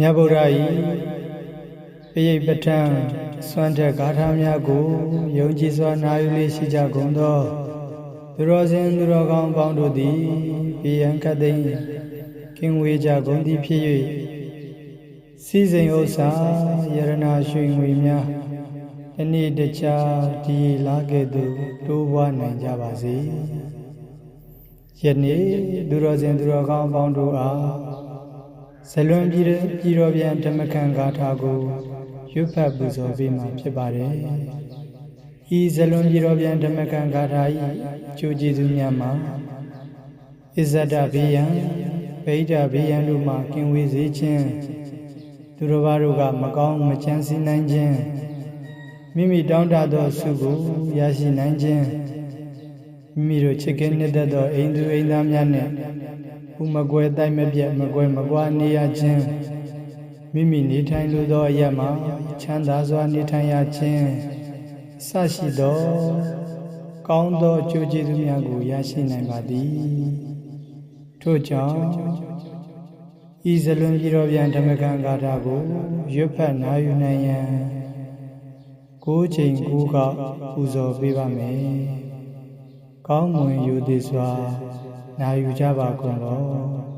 မြတ်ဗုဒ္ဓ၏ပိယိပဋ္ဌံစွမ်းထက်ဂါထာများကိုယုံကြည်စွာနာယူလေးရှိကြကုန်သောသူတော်စင်သူတော်ကောင်းပေါင်းတို့သည်ပိယံကတိန်ကင်းဝေးကြကုန်သည်ဖြစ်၍စီစဉ်ဥစ္စာယရနာရွှေငွေများတနေ့တခြားဒီလာကဲ့သို့တိုးပွားနိုင်ကြပါစေယနေ့သူတော်စင်သူတော်ကောင်းပေါင်းတို့အား ဇလွန်ပြည်ပြည်တော်ပြန်ဓမ္မခံဂါထာကိုရွတ်ဖတ်ပူဇော်ပေးမှာဖြစ်ပါတယ်ဤဇလွန်ပြည်တော်ပြန်ဓမ္မခံဂါထာ၏အကျိုးကျေးဇူးများမှာဣဇဒဘေးယံဗိဒ္ဓဘေးယံတို့မှကင်ဝေးစေခြင်းသူတော်ဘာတို့ကမကောင်းမချမ်းစီနိုင်ခြင်းမိမိတောင်းတသောဆုကိုရရှိနိုင်ခြင်းမိမိတို့ချစ်ခင်နှစ်သက်သောအိမ်သူအိမ်သားများနှင့် ဥမကွယ်တိုက်မပြတ်မကွယ်မကွာနေရခြင်းမိမိနေထိုင်လိုသောအရက်မှာချမ်းသာစွာနေထိုင်ရခြင်းအစရှိသောကောင်းသောအကျိုးကျေးဇူးများကိုရရှိနိုင်ပါသည်ထို့ကြောင့်ဤဇလွန်ပြည်တော်ပြန်ဓမ္မကံဂါထာကိုရွတ်ဖတ်နာယူနိုင်ရန်ကိုးချိန်ကိုးကပူဇော်ပေးပါမယ်။ကောင်းမွန်ယူသည်စွာ နာယူကြပါကုန်လော။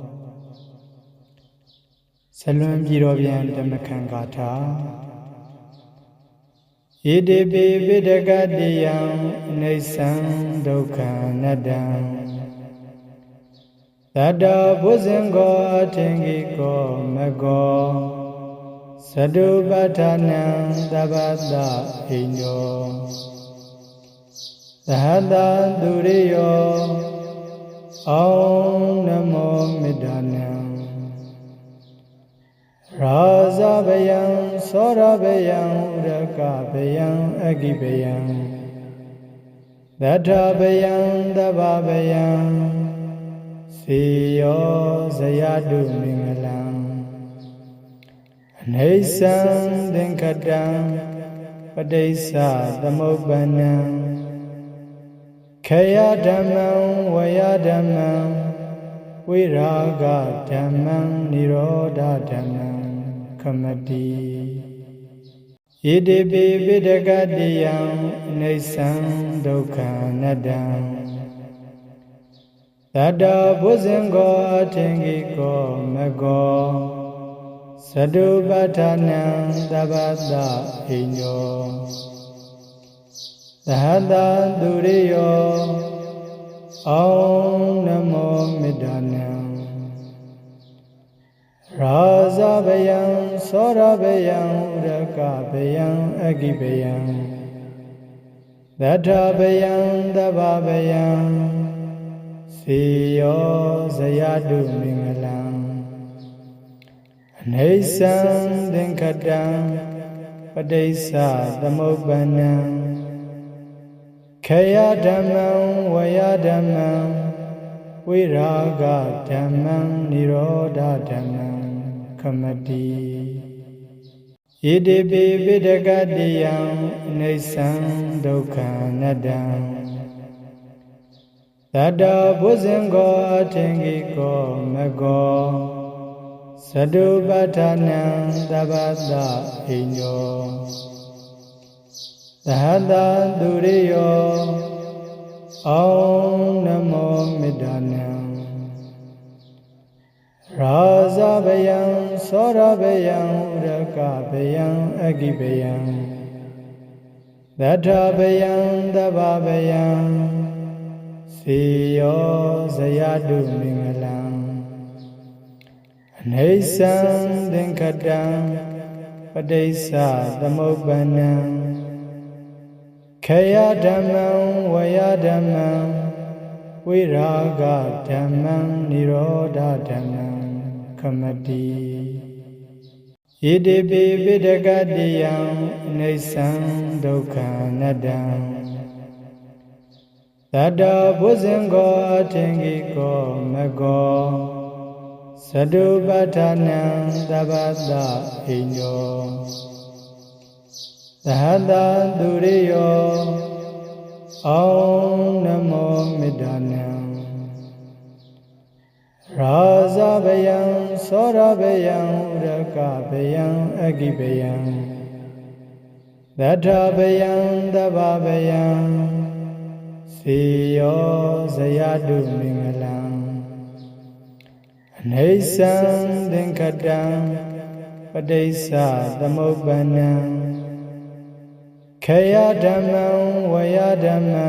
ဇလွန်ပြည်တော်ပြန်ဓမ္မကံဂါထာဣတိပိပိဒကတိယံအိဋ္ဌံဒုက္ခနတ္တံတတဘုဇင်ကောအထင်ကြီးကောမကောသတုပဋ္ဌာနံသဗ္ဗတဣညောသဟတသူရိယော အောနမောမေတ္တာနံရာဇဗယံသောရဗယံဥရကဗယံအဂိဗယံသတ္ထဗယံသဗ္ဗဗယံစေယောဇယတုမင်္ဂလံအနေဆံသင်္ခတံပဋိစ္စသမုပ္ပန္နံ ခေယဓမ္မံဝယဓမ္မံဝိရာဂဓမ္မံនិရောဓဓမ္မံခမတိဣတိပိပိဒကတိယံအိဋ္ဌံဒုက္ခနတ္တံတတဘုဇင်ကောအထင်ကြီးကောမကောသတုပဋ္ဌာနံသဗ္ဗတဣညော သဟတသူရိယောအောနမောမေတ္တာနံရာဇဗယံသောရဗယံဥရကဗယံအဂိဗယံသတ္ထဗယံသဗ္ဗဗယံစေယောဇယတုမင်္ဂလံအနေဆံသင်္ခတံပဋိစ္စသမုပ္ပန္နံ ခေယဓမ္မံဝယဓမ္မံဝိရာဂဓမ္မံនិရောဓဓမ္မံခမတိဣတိပိပိဒကတိယံအိဋ္ဌံဒုက္ခနတ္တံတတဘုဇင်ကောအထင်ကြီးကောမကောသတုပဋ္ဌာနံသဗ္ဗတဣညော သဟတသူရိယောအောနမောမေတ္တာနံရာဇဗယံသောရဗယံဥရကဗယံအဂိဗယံသတ္ထဗယံသဗ္ဗဗယံစေယောဇယတုမင်္ဂလံအနေဆံသင်္ခတံပဋိစ္စသမုပ္ပန္နံ ခေယဓမ္မံဝယဓမ္မံဝိရာဂဓမ္မံនិရောဓဓမ္မံခမတိဣတိပိပိဒကတိယံအိဋ္ဌံဒုက္ခနတ္တံတတဘုဇင်ကောအထင်ကြီးကောမကောသတုပဋ္ဌာနံသဗ္ဗတဣညော သဟတသူရိယောအောနမောမေတ္တာနံရာဇဗယံသောရဗယံဥရကဗယံအဂိဗယံသတ္ထဗယံသဗ္ဗဗယံစေယောဇယတုမင်္ဂလံအနေဆံသင်္ခတံပဋိစ္စသမုပ္ပန္နံ ခေယဓမ္မံဝယဓမ္မံ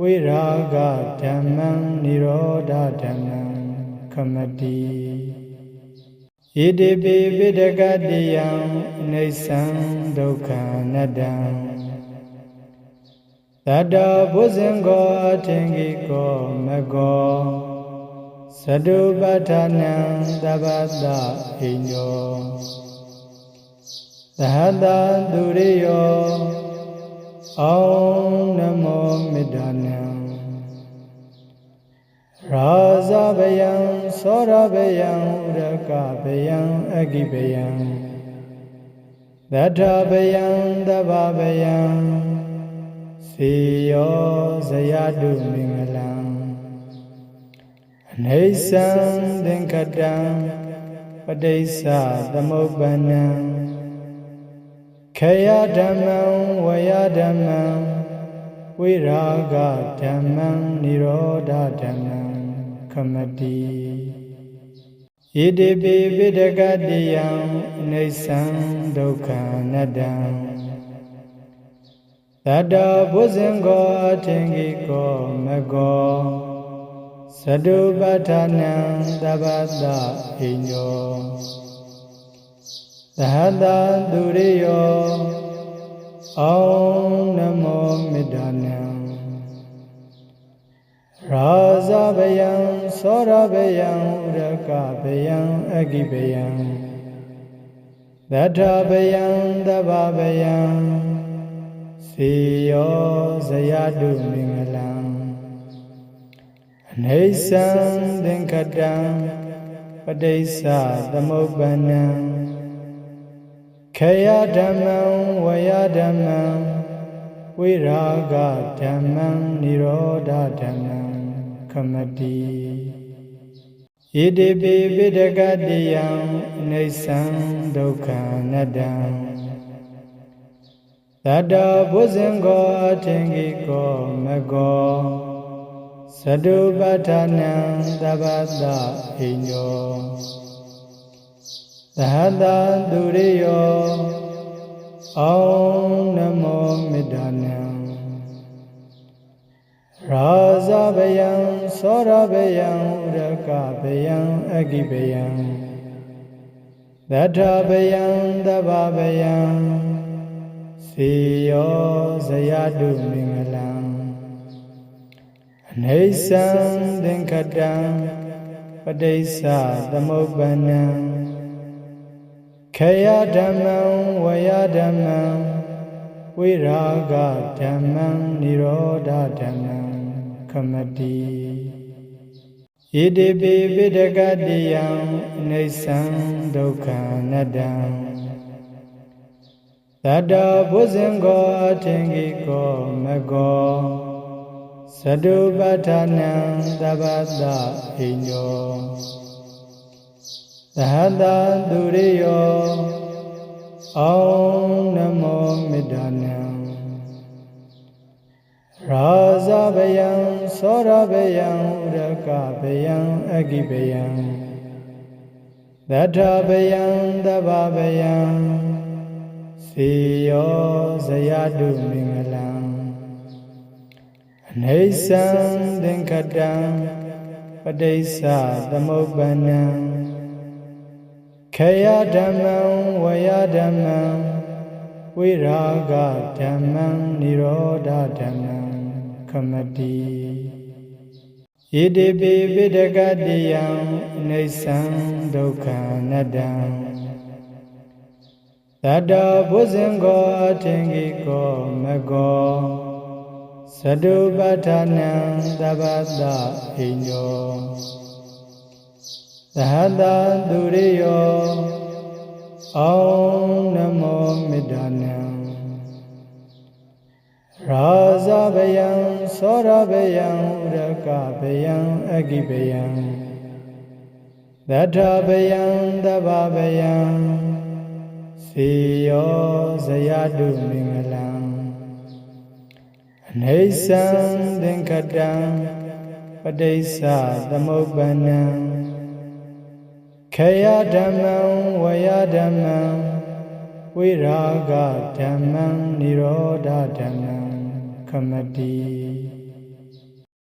ဝိရာဂဓမ္မံនិရောဓဓမ္မံခမတိဣတိပိပိဒကတိယံအိသံဒုက္ခနတ္တံတတဘုဇင်ကောအထင်ကြီးကောမကောသတုပဋ္ဌာနံသဗ္ဗတဣညောသ ဟတသူရိယောအောနမောမေတ္တာနံရာဇဗယံသောရဗယံဥရကဗယံအဂိဗယံသတ္ထဗယံသဗ္ဗဗယံစေယောဇယတုမင်္ဂလံအနေဆံသင်္ခတံပဋိစ္စသမုပ္ပန္နံ ခေယဓမ္မံဝယဓမ္မံဝိရာဂဓမ္မံនិရောဓဓမ္မံခမတိဣတိပိပိဒကတိယံအိသံဒုက္ခနတ္တံတတဘုဇင်ကောအထင်ကြီးကောမကောသတုပဋ္ဌာနံသဗ္ဗတဣညော သဟတသူရိယောအောနမောမေတ္တာနံရာဇဗယံသောရဗယံဥရကဗယံအဂိဗယံသတ္ထဗယံသဗ္ဗဗယံစေယောဇယတုမင်္ဂလံအနေဆံသင်္ခတံပဋိစ္စသမုပ္ပန္နံခေ ယဓမ္မံဝယဓမ္မံဝိရာဂဓမ္မံនិရောဓဓမ္မံခမတိဣတိပိပိဒကတိယံအိသံဒုက္ခနတ္တံတတဘုဇင်ကောအထင်ကြီးကောမကောသတုပဋ္ဌာနံသဗ္ဗတဣညော သဟတသူရိယောအောနမောမေတ္တာနံရာဇဗယံသောရဗယံဥရကဗယံအဂိဗယံသတ္ထဗယံသဗ္ဗဗယံစေယောဇယတုမင်္ဂလံအနေဆံသင်္ခတံပဋိစ္စသမုပ္ပန္နံ ခေယဓမ္မံဝယဓမ္မံဝိရာဂဓမ္မံនិရောဓဓမ္မံခမတိဣတိပိပိဒကတိယံအိသံဒုက္ခနတ္တံတတဘုဇင်ကောအထင်ကြီးကောမကောသတုပဋ္ဌာနံသဗ္ဗတဣညော သဟတသူရိယောအောနမောမေတ္တာနံရာဇဗယံသောရဗယံဥရကဗယံအဂိဗယံသတ္ထဗယံသဗ္ဗဗယံစေယောဇယတုမင်္ဂလံအနေဆံသင်္ခတံပဋိစ္စသမုပ္ပန္နံ ခေယဓမ္မံဝယဓမ္မံဝိရာဂဓမ္မံនិရောဓဓမ္မံခမတိဣတိပိပိဒကတိယံအိသံဒုက္ခနတ္တံတတဘုဇင်ကောအထင်ကြီးကောမကောသတုပဋ္ဌာနံသဗ္ဗတဣညော သဟတသူရိယောအောနမောမေတ္တာနံရာဇဗယံသောရဗယံဥရကဗယံအဂိဗယံသသတ္ထဗယံသဗ္ဗဗယံစေယောဇယတုမင်္ဂလံအနေဆံသင်္ကတံပဋိစ္စသမုပ္ပန္နံ ခေယဓမ္မံဝယဓမ္မံဝိရာဂဓမ္မံនិရောဓဓမ္မံခမတိ